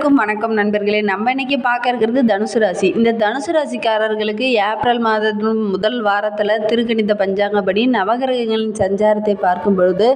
அனைவருக்கும் வணக்கம் நண்பர்களே. நம்ம இன்னைக்கு பார்க்க இருக்கிறது தனுசு ராசி. இந்த தனுசு ராசிக்காரர்களுக்கு ஏப்ரல் மாதத்தின் முதல் வாரத்தில் திருக்கணித பஞ்சாங்கப்படி நவகிரகங்களின் சஞ்சாரத்தை பார்க்கும் பொழுது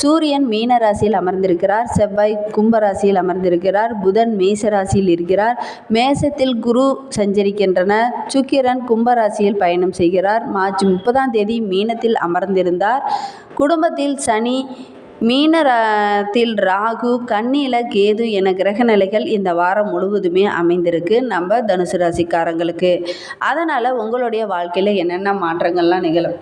சூரியன் மீன ராசியில் அமர்ந்திருக்கிறார். செவ்வாய் கும்ப ராசியில் அமர்ந்திருக்கிறார். புதன் மேச ராசியில் இருக்கிறார். மேசத்தில் குரு சஞ்சரிக்கின்றன. சுக்கிரன் கும்ப ராசியில் பயணம் செய்கிறார். மார்ச் முப்பதாம் தேதி மீனத்தில் அமர்ந்திருந்தார். குடும்பத்தில் சனி மீனத்தில் ராகு கன்னியில் கேது என கிரக நிலைகள் இந்த வாரம் முழுவதுமே அமைந்திருக்கு. நம்ம தனுசு ராசிக்காரங்களுக்கு. அதனால் உங்களுடைய வாழ்க்கையில் என்னென்ன மாற்றங்கள்லாம் நிகழும்?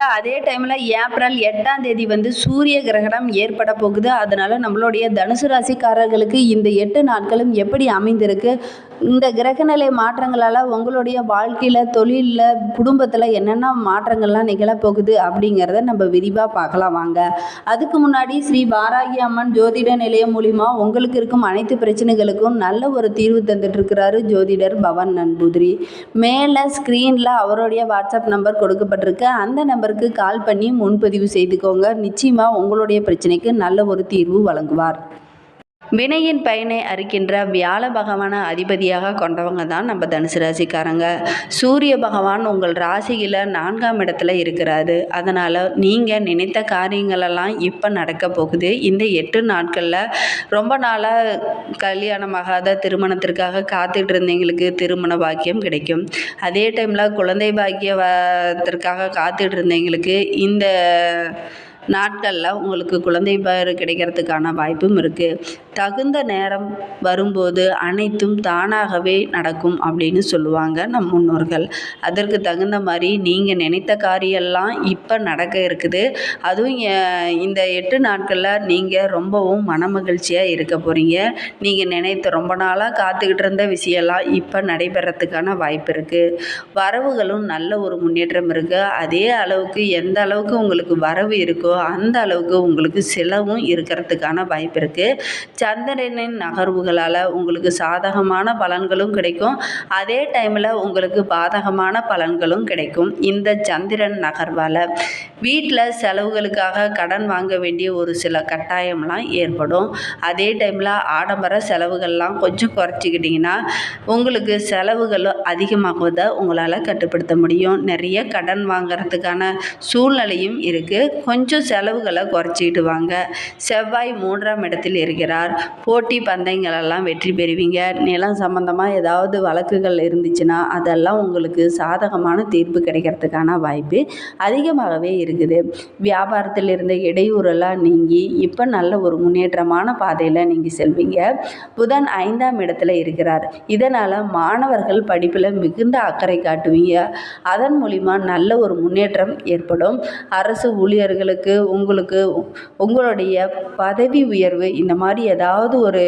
அதே டைமில் ஏப்ரல் எட்டாம் தேதி வந்து சூரிய கிரகணம் ஏற்பட போகுது. அதனால் நம்மளுடைய தனுசு ராசிக்காரர்களுக்கு இந்த எட்டு நாட்களும் எப்படி அமைந்திருக்கு? இந்த கிரகநிலை மாற்றங்களால் உங்களுடைய வாழ்க்கையில் தொழிலில் குடும்பத்தில் என்னென்ன மாற்றங்கள்லாம் நிகழப்போகுது அப்படிங்கிறத நம்ம விரிவாக பார்க்கலாம் வாங்க. அதுக்கு முன்னாடி ஸ்ரீ பாராகி அம்மன் ஜோதிட நிலையம் மூலிமா உங்களுக்கு இருக்கும் அனைத்து பிரச்சனைகளுக்கும் நல்ல ஒரு தீர்வு தந்துட்டு இருக்கிறாரு ஜோதிடர் பவன் நன்புதிரி மேலே ஸ்க்ரீனில் அவருடைய வாட்ஸ்அப் நம்பர் கொடுக்கப்பட்டிருக்கு. அந்த நம்பர் நம்பருக்கு கால் பண்ணி முன்பதிவு செய்துக்கோங்க. நிச்சயமாக உங்களுடைய பிரச்சனைக்கு நல்ல ஒரு தீர்வு வழங்குவார். வினையின் பயனை அறிக்கின்ற வியாழ பகவானை அதிபதியாக கொண்டவங்க தான் நம்ம தனுசு ராசிக்காரங்க. சூரிய பகவான் உங்கள் ராசியில் நான்காம் இடத்துல இருக்கிறாரு. அதனால் நீங்கள் நினைத்த காரியங்களெல்லாம் இப்போ நடக்க போகுது. இந்த எட்டு நாட்களில் ரொம்ப நாளாக கல்யாணமாகாத திருமணத்திற்காக காத்துட்டு இருந்தவங்களுக்கு திருமண பாக்கியம் கிடைக்கும். அதே டைமில் குழந்தை பாக்கியத்திற்காக காத்துட்டு இருந்தவங்களுக்கு இந்த நாட்களில் உங்களுக்கு குழந்தை பேர் கிடைக்கிறதுக்கான வாய்ப்பும் இருக்குது தகுந்த நேரம் வரும்போது அனைத்தும் தானாகவே நடக்கும் அப்படின்னு சொல்லுவாங்க நம் முன்னோர்கள். அதற்கு தகுந்த மாதிரி நீங்கள் நினைத்த காரியெல்லாம் இப்போ நடக்க இருக்குது. அதுவும் இந்த எட்டு நாட்களில் நீங்கள் ரொம்பவும் மனமகிழ்ச்சியாக இருக்க போகிறீங்க நீங்கள் நினைத்த ரொம்ப நாளாக காத்துக்கிட்டு இருந்த விஷயம்லாம் இப்போ நடைபெறத்துக்கான வாய்ப்பு இருக்குது வரவுகளும் நல்ல ஒரு முன்னேற்றம் இருக்குது அதே அளவுக்கு எந்த அளவுக்கு உங்களுக்கு வரவு இருக்கோ அந்த அளவுக்கு உங்களுக்கு செலவும் இருக்கிறதுக்கான வாய்ப்பு இருக்குது சந்திரனின் நகர்வுகளால் உங்களுக்கு சாதகமான பலன்களும் கிடைக்கும். அதே டைமில் உங்களுக்கு பாதகமான பலன்களும் கிடைக்கும். இந்த சந்திரன் நகர்வால் வீட்டில் செலவுகளுக்காக கடன் வாங்க வேண்டிய ஒரு சில கட்டாயம்லாம் ஏற்படும். அதே டைமில் ஆடம்பர செலவுகள்லாம் கொஞ்சம் குறைச்சிக்கிட்டிங்கன்னா உங்களுக்கு செலவுகள் அதிகமாகுவதை உங்களால் கட்டுப்படுத்த முடியும். நிறைய கடன் வாங்கிறதுக்கான சூழ்நிலையும் இருக்குது கொஞ்சம் செலவுகளை குறைச்சிக்கிட்டு வாங்க. செவ்வாய் மூன்றாம் இடத்தில் இருக்கிறார். போட்டி பந்தயங்களெல்லாம் வெற்றி பெறுவீங்க. நிலம் சம்மந்தமாக ஏதாவது வழக்குகள் இருந்துச்சுன்னா அதெல்லாம் உங்களுக்கு சாதகமான தீர்ப்பு கிடைக்கிறதுக்கான வாய்ப்பு அதிகமாகவே இருக்குது. வியாபாரத்தில் இருந்த இடையூறெல்லாம் நீங்கி இப்போ நல்ல ஒரு முன்னேற்றமான பாதையில் நீங்கள் செல்வீங்க. புதன் ஐந்தாம் இடத்துல இருக்கிறார். இதனால் மாணவர்கள் படிப்பில் மிகுந்த அக்கறை காட்டுவீங்க. அதன் மூலிமா நல்ல ஒரு முன்னேற்றம் ஏற்படும். அரசு ஊழியர்களுக்கு உங்களுக்கு உங்களுடைய பதவி உயர்வு இந்த மாதிரி ஏதாவது ஏதாவது ஒரு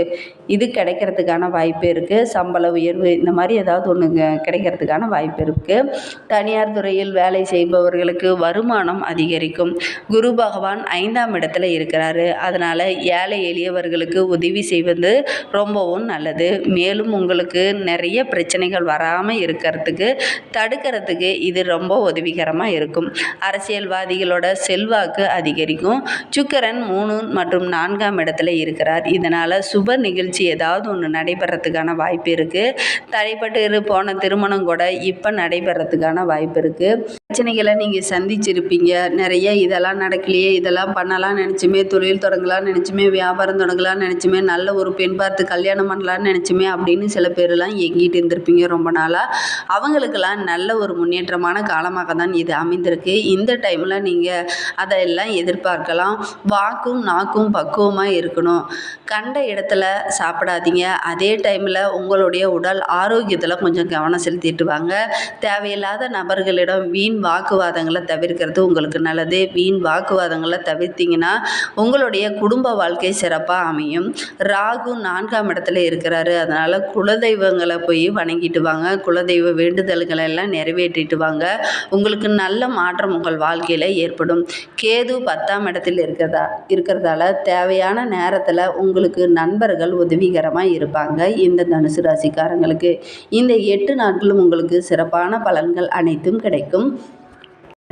இது கிடைக்கிறதுக்கான வாய்ப்பு இருக்குது சம்பள உயர்வு இந்த மாதிரி ஏதாவது ஒன்று கிடைக்கிறதுக்கான வாய்ப்பு இருக்குது தனியார் துறையில் வேலை செய்பவர்களுக்கு வருமானம் அதிகரிக்கும். குரு பகவான் ஐந்தாம் இடத்துல இருக்கிறாரு. அதனால் ஏழை எளியவர்களுக்கு உதவி செய்வது ரொம்பவும் நல்லது. மேலும் உங்களுக்கு நிறைய பிரச்சனைகள் வராமல் இருக்கிறதுக்கு தடுக்கிறதுக்கு இது ரொம்ப உதவிகரமாக இருக்கும். அரசியல்வாதிகளோட செல்வாக்கு அதிகரிக்கும். சுக்கரன் மூணு மற்றும் நான்காம் இடத்துல இருக்கிறார். இதனால் சுப நிகழ்ச்சி ஏதாவது ஒன்று நடைபெறத்துக்கான வாய்ப்பு இருக்குது தடைப்பட்டு போன திருமணம் கூட இப்போ நடைபெறத்துக்கான வாய்ப்பு இருக்குது பிரச்சனைகளை நீங்கள் சந்திச்சிருப்பீங்க. நிறைய இதெல்லாம் நடக்கலையே இதெல்லாம் பண்ணலாம் நினச்சுமே தொழில் தொடங்கலாம் நினச்சுமே வியாபாரம் தொடங்கலாம் நினச்சுமே நல்ல ஒரு பெண் பார்த்து கல்யாணம் பண்ணலாம்னு நினச்சுமே அப்படின்னு சில பேர்லாம் எங்கிட்டு இருந்திருப்பீங்க ரொம்ப நாளாக அவங்களுக்கெல்லாம் நல்ல ஒரு முன்னேற்றமான காலமாக தான் இது அமைந்திருக்கு. இந்த டைமில் நீங்கள் அதையெல்லாம் எதிர்பார்க்கலாம். வாக்கும் நாக்கும் பக்குவமாக இருக்கணும். கண்ட இடத்துல சாப்பிடாதீங்க. அதே டைமில் உங்களுடைய உடல் ஆரோக்கியத்தில் கொஞ்சம் கவனம் செலுத்திட்டு வாங்க தேவையில்லாத நபர்களிடம் வீண் வாக்குவாதங்களை தவிர்க்கிறது உங்களுக்கு நல்லது. வீண் வாக்குவாதங்களை தவிர்த்திங்கன்னா உங்களுடைய குடும்ப வாழ்க்கை சிறப்பாக அமையும். ராகு நான்காம் இடத்துல இருக்கிறாரு. அதனால் குலதெய்வங்களை போய் வணங்கிட்டு வாங்க. குலதெய்வ வேண்டுதல்களை எல்லாம் நிறைவேற்றிட்டு வாங்க. உங்களுக்கு நல்ல மாற்றம் உங்கள் வாழ்க்கையில் ஏற்படும். கேது பத்தாம் இடத்தில் இருக்கிறதா இருக்கிறதால தேவையான நேரத்தில் உங்கள் உங்களுக்கு நண்பர்கள் உதவிகரமாக இருப்பாங்க இந்த தனுசு ராசிக்காரங்களுக்கு. இந்த எட்டு நாட்களும் உங்களுக்கு சிறப்பான பலன்கள் அனைத்தும் கிடைக்கும்.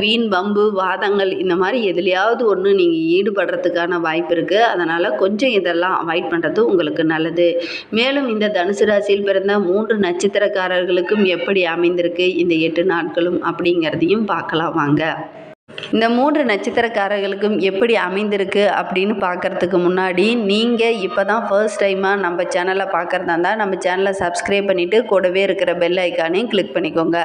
வீண் வம்பு வாதங்கள் இந்த மாதிரி எதுலையாவது ஒன்று நீங்கள் ஈடுபடுறதுக்கான வாய்ப்பு இருக்குது அதனால் கொஞ்சம் இதெல்லாம் அவாய்ட் பண்ணுறது உங்களுக்கு நல்லது. மேலும் இந்த தனுசு ராசியில் பிறந்த மூன்று நட்சத்திரக்காரர்களுக்கும் எப்படி அமைந்திருக்கு இந்த எட்டு நாட்களும் அப்படிங்கிறதையும் பார்க்கலாம் வாங்க. இந்த மூன்று நட்சத்திரக்காரர்களுக்கும் எப்படி அமைந்திருக்கு அப்படின்னு பார்க்கறதுக்கு முன்னாடி நீங்கள் இப்போ தான் ஃபர்ஸ்ட் டைமாக நம்ம சேனலை பார்க்குறதா இருந்தால் நம்ம சேனலை சப்ஸ்கிரைப் பண்ணிவிட்டு கூடவே இருக்கிற பெல் ஐக்கானையும் கிளிக் பண்ணிக்கோங்க.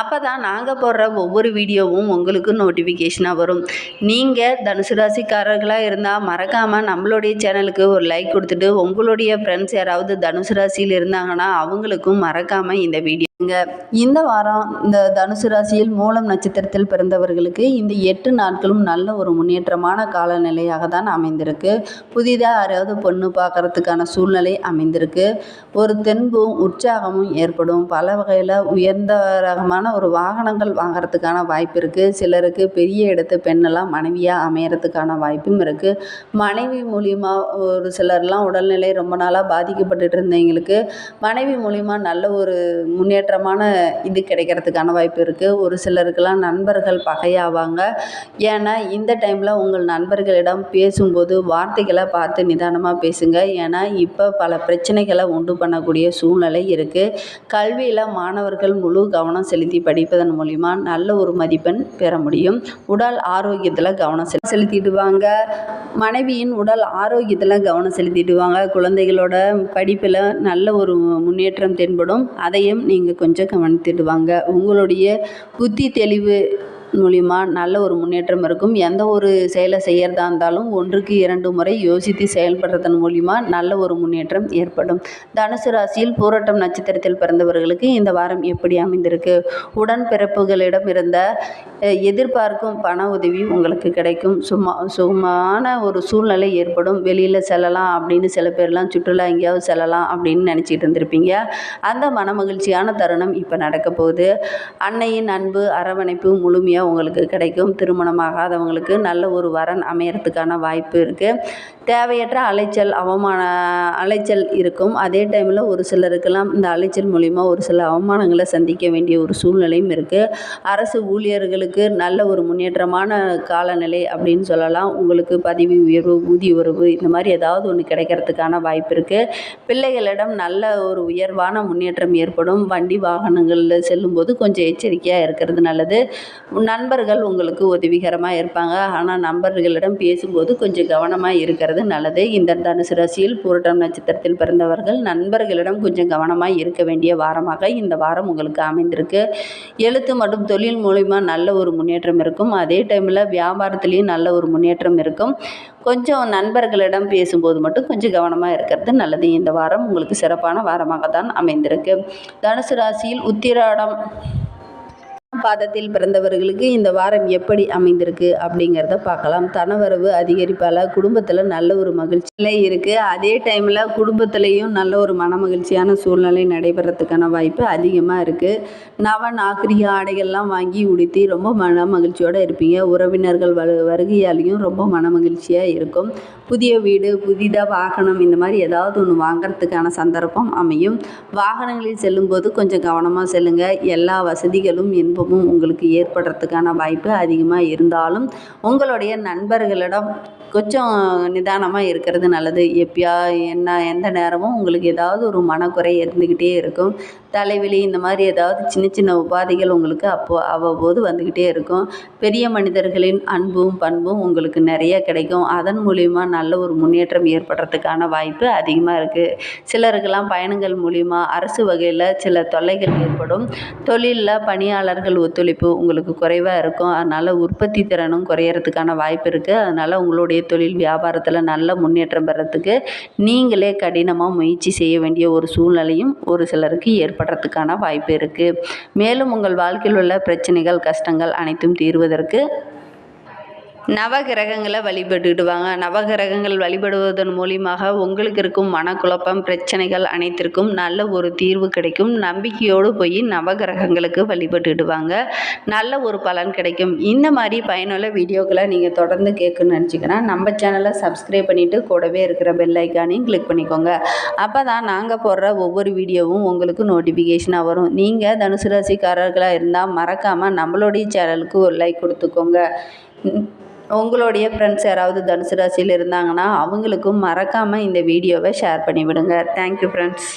அப்போ தான் நாங்கள் போடுற ஒவ்வொரு வீடியோவும் உங்களுக்கு நோட்டிஃபிகேஷனாக வரும். நீங்கள் தனுசு ராசிக்காரர்களாக இருந்தால் மறக்காமல் நம்மளுடைய சேனலுக்கு ஒரு லைக் கொடுத்துட்டு உங்களுடைய ஃப்ரெண்ட்ஸ் யாராவது தனுசு ராசியில் இருந்தாங்கன்னா அவங்களுக்கும் மறக்காமல் இந்த வீடியோ இந்த வாரம் இந்த தனுசு ராசியில் மூலம் நட்சத்திரத்தில் பிறந்தவர்களுக்கு இந்த எட்டு நாட்களும் நல்ல ஒரு முன்னேற்றமான காலநிலையாக தான் அமைந்திருக்கு. புதிதாக யாராவது பொண்ணு பார்க்கறதுக்கான சூழ்நிலை அமைந்திருக்கு. ஒரு தென்பும் உற்சாகமும் ஏற்படும். பல வகையில் உயர்ந்த ரகமான ஒரு வாகனங்கள் வாங்கிறதுக்கான வாய்ப்பு இருக்குது சிலருக்கு பெரிய இடத்து பெண்ணெல்லாம் மனைவியாக அமையறதுக்கான வாய்ப்பும் இருக்குது மனைவி மூலியமா ஒரு சிலர்லாம் உடல்நிலை ரொம்ப நாளாக பாதிக்கப்பட்டுட்டு இருந்தவங்களுக்கு மனைவி மூலியமாக நல்ல ஒரு முன்னேற்ற முன்னேற்றமான இது கிடைக்கிறதுக்கான வாய்ப்பு இருக்குது ஒரு சிலருக்கெல்லாம் நண்பர்கள் பகையாவாங்க. ஏன்னா இந்த டைமில் உங்கள் நண்பர்களிடம் பேசும்போது வார்த்தைகளை பார்த்து நிதானமாக பேசுங்க. ஏன்னா இப்போ பல பிரச்சனைகளை உண்டு பண்ணக்கூடிய சூழ்நிலை இருக்குது கல்வியில் மாணவர்கள் முழு கவனம் செலுத்தி படிப்பதன் மூலிமா நல்ல ஒரு மதிப்பெண் பெற முடியும். உடல் ஆரோக்கியத்தில் கவனம் செலு செலுத்திடுவாங்க. மனைவியின் உடல் ஆரோக்கியத்தில் கவனம் செலுத்திடுவாங்க. குழந்தைகளோட படிப்பில் நல்ல ஒரு முன்னேற்றம் தென்படும். அதையும் நீங்கள் கொஞ்சம் கவனித்துடுவாங்க. உங்களுடைய புத்தி தெளிவு மூலிமா நல்ல ஒரு முன்னேற்றம் இருக்கும். எந்த ஒரு செயலை செய்கிறதா இருந்தாலும் ஒன்றுக்கு இரண்டு முறை யோசித்து செயல்படுறதன் மூலிமா நல்ல ஒரு முன்னேற்றம் ஏற்படும். தனுசு ராசியில் பூரட்டம் நட்சத்திரத்தில் பிறந்தவர்களுக்கு இந்த வாரம் எப்படி அமைந்திருக்கு? உடன்பிறப்புகளிடம் இருந்த எதிர்பார்க்கும் பண உதவி உங்களுக்கு கிடைக்கும். சும்மா சுகமான ஒரு சூழ்நிலை ஏற்படும். வெளியில் செல்லலாம் அப்படின்னு சில பேர்லாம் சுற்றுலா எங்கேயாவது செல்லலாம் அப்படின்னு நினச்சிட்டு இருந்திருப்பீங்க. அந்த மன மகிழ்ச்சியான தருணம் இப்போ நடக்க போகுது அன்னையின் அன்பு அரவணைப்பு முழுமையாக உங்களுக்கு கிடைக்கும். திருமணமாகாதவங்களுக்கு நல்ல ஒரு வரன் அமையறதுக்கான வாய்ப்பு இருக்குது தேவையற்ற அலைச்சல் அவமான அலைச்சல் இருக்கும். அதே டைமில் ஒரு சிலருக்கெல்லாம் இந்த அலைச்சல் மூலிமா ஒரு சில அவமானங்களை சந்திக்க வேண்டிய ஒரு சூழ்நிலையும் இருக்குது அரசு ஊழியர்களுக்கு நல்ல ஒரு முன்னேற்றமான காலநிலை அப்படின்னு சொல்லலாம். உங்களுக்கு பதவி உயர்வு ஊதிய உறவு இந்த மாதிரி ஏதாவது ஒன்று கிடைக்கிறதுக்கான வாய்ப்பு இருக்குது பிள்ளைகளிடம் நல்ல ஒரு உயர்வான முன்னேற்றம் ஏற்படும். வண்டி வாகனங்களில் செல்லும்போது கொஞ்சம் எச்சரிக்கையாக இருக்கிறது நல்லது. நண்பர்கள் உங்களுக்கு உதவிகரமாக இருப்பாங்க. ஆனால் நண்பர்களிடம் பேசும்போது கொஞ்சம் கவனமாக இருக்கிறது நல்லது. இந்த தனுசு ராசியில் பூரட்டம் நட்சத்திரத்தில் பிறந்தவர்கள் நண்பர்களிடம் கொஞ்சம் கவனமாக இருக்க வேண்டிய வாரமாக இந்த வாரம் உங்களுக்கு அமைந்திருக்கு. எழுத்து மற்றும் தொழில் மூலிமா நல்ல ஒரு முன்னேற்றம் இருக்கும். அதே டைமில் வியாபாரத்துலேயும் நல்ல ஒரு முன்னேற்றம் இருக்கும். கொஞ்சம் நண்பர்களிடம் பேசும்போது மட்டும் கொஞ்சம் கவனமாக இருக்கிறது நல்லது. இந்த வாரம் உங்களுக்கு சிறப்பான வாரமாக தான் அமைந்திருக்கு. தனுசு ராசியில் உத்திராடம் பாதத்தில் பிறந்தவர்களுக்கு இந்த வாரம் எப்படி அமைந்திருக்கு அப்படிங்கிறத பார்க்கலாம். தனவரவு அதிகரிப்பால் குடும்பத்தில் நல்ல ஒரு மகிழ்ச்சியில இருக்குது அதே டைமில் குடும்பத்துலேயும் நல்ல ஒரு மன மகிழ்ச்சியான சூழ்நிலை நடைபெறத்துக்கான வாய்ப்பு அதிகமாக இருக்குது நவ நாகரிக ஆடைகள்லாம் வாங்கி உடுத்தி ரொம்ப மன மகிழ்ச்சியோடு இருப்பீங்க. உறவினர்கள் வரு வருகையாலையும் ரொம்ப மன மகிழ்ச்சியாக இருக்கும். புதிய வீடு புதிதாக வாகனம் இந்த மாதிரி ஏதாவது ஒன்று வாங்குறதுக்கான சந்தர்ப்பம் அமையும். வாகனங்களில் செல்லும்போது கொஞ்சம் கவனமாக செல்லுங்கள் எல்லா வசதிகளும் இன்பமும் உங்களுக்கு ஏற்படுறதுக்கான வாய்ப்பு அதிகமாக இருந்தாலும் உங்களுடைய நண்பர்களிடம் கொஞ்சம் நிதானமாக இருக்கிறது நல்லது. எப்பயா என்ன எந்த நேரமும் உங்களுக்கு ஏதாவது ஒரு மனக்குறை இருந்துக்கிட்டே இருக்கும். தலைவலி இந்த மாதிரி ஏதாவது சின்ன சின்ன உபாதைகள் உங்களுக்கு அப்போ அவ்வப்போது வந்துக்கிட்டே இருக்கும். பெரிய மனிதர்களின் அன்பும் பண்பும் உங்களுக்கு நிறைய கிடைக்கும். அதன் மூலிமா நல்ல ஒரு முன்னேற்றம் ஏற்படுறதுக்கான வாய்ப்பு அதிகமாக இருக்குது சிலருக்கெல்லாம் பயணங்கள் மூலிமா அரசு வகையில் சில தொல்லைகள் ஏற்படும். தொழிலில் பணியாளர்கள் ஒத்துழைப்பு உங்களுக்கு குறைவாக இருக்கும். அதனால் உற்பத்தி திறனும் குறையறதுக்கான வாய்ப்பு இருக்குது அதனால் உங்களுடைய தொழில் வியாபாரத்தில் நல்ல முன்னேற்றம் பெறத்துக்கு நீங்களே கடினமாக முயற்சி செய்ய வேண்டிய ஒரு சூழ்நிலையும் ஒரு சிலருக்கு ஏற்படுறதுக்கான வாய்ப்பு இருக்குது மேலும் உங்கள் வாழ்க்கையில் உள்ள பிரச்சனைகள் கஷ்டங்கள் அனைத்தும் தீர்வதற்கு நவகிரகங்களை வழிபட்டுடுவாங்க நவகிரகங்கள் வழிபடுவதன் மூலியமாக உங்களுக்கு இருக்கும் மனக்குழப்பம் பிரச்சனைகள் அனைத்திற்கும் நல்ல ஒரு தீர்வு கிடைக்கும். நம்பிக்கையோடு போய் நவகிரகங்களுக்கு வழிபட்டுடுவாங்க நல்ல ஒரு பலன் கிடைக்கும். இந்த மாதிரி பயனுள்ள வீடியோக்களை நீங்கள் தொடர்ந்து கேட்கணும்னு நினச்சிக்கிறேன் நம்ம சேனலை சப்ஸ்கிரைப் பண்ணிவிட்டு கூடவே இருக்கிற பெல் ஐக்கானையும் கிளிக் பண்ணிக்கோங்க. அப்போ தான் நாங்கள் போடுற ஒவ்வொரு வீடியோவும் உங்களுக்கு நோட்டிஃபிகேஷனாக வரும். நீங்கள் தனுசு ராசிக்காரர்களாக இருந்தால் மறக்காமல் நம்மளுடைய சேனலுக்கு ஒரு லைக் கொடுத்துக்கோங்க. உங்களுடைய ஃப்ரெண்ட்ஸ் யாராவது தனுசு ராசியில் இருந்தாங்கன்னா அவங்களுக்கும் மறக்காமல் இந்த வீடியோவை ஷேர் பண்ணிவிடுங்க. Thank you friends